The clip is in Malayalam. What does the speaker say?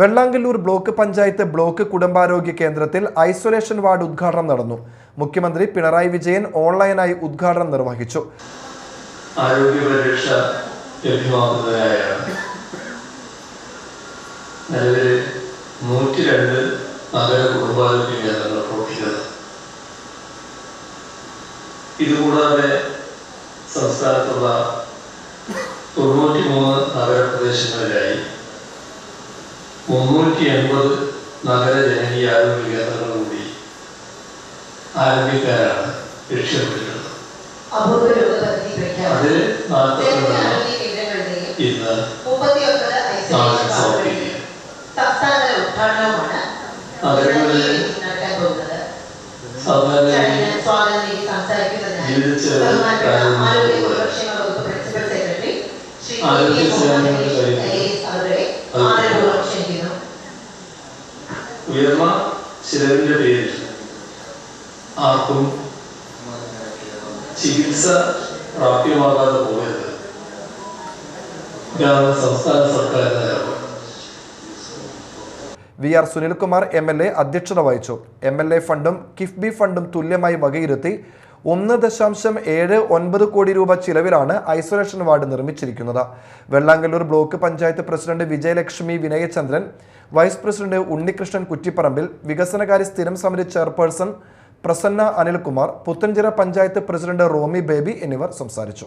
വെള്ളാങ്കല്ലൂർ ബ്ലോക്ക് പഞ്ചായത്ത് ബ്ലോക്ക് കുടുംബാരോഗ്യ കേന്ദ്രത്തിൽ ഐസൊലേഷൻ വാർഡ് ഉദ്ഘാടനം നടന്നു. മുഖ്യമന്ത്രി പിണറായി വിജയൻ ഓൺലൈനായി ഉദ്ഘാടനം നിർവഹിച്ചു. നഗര കുടുംബാരോഗ്യ ഇതുകൂടാതെ സംസ്ഥാനത്തുള്ള തൊണ്ണൂറ്റി മൂന്ന് നഗരപ്രദേശങ്ങളിലായി മുന്നൂറ്റി എൺപത് നഗര ജനകീയ ആരോഗ്യ കേന്ദ്രങ്ങൾ കൂടി ആരംഭിക്കാനാണ് ലക്ഷ്യമിട്ടിട്ടുള്ളത്. അതിൽ നാൽപ്പത്തിരണ്ട് ആരോഗ്യ കേന്ദ്രങ്ങളുടെയും ഇന്ന് നഗരങ്ങളിൽ ജീവിച്ച ആരോഗ്യ കുടുംബക്ഷേമ അത് ആദരപൂർവം ക്ഷണിക്കുന്നു ഉയർന്ന ചിലവിന്റെ പേരിൽ ആർക്കും ചികിത്സ പ്രാപ്യമാകാതെ പോയത് ഇതാണ് സംസ്ഥാന സർക്കാരിന്റെ നിലപാട്. V R Sunilkumar M L A അധ്യക്ഷത വഹിച്ചു. എം എൽ എ ഫണ്ടും കിഫ്ബി ഫണ്ടും തുല്യമായി വകയിരുത്തി ഒന്ന് ദശാംശം ഏഴ് ഒൻപത് കോടി രൂപ ചിലവിലാണ് ഐസൊലേഷൻ വാർഡ് നിർമ്മിച്ചിരിക്കുന്നത്. Vellangallur block panchayat president Vijayalakshmi Vinayachandran vice president Unnikrishnan Kuttiparambil വികസനകാര്യ സ്ഥിരം സമിതി ചെയർപേഴ്സൺ പ്രസന്ന അനിൽകുമാർ പുത്തൻചിറ പഞ്ചായത്ത് പ്രസിഡന്റ് റോമി ബേബി എന്നിവർ സംസാരിച്ചു.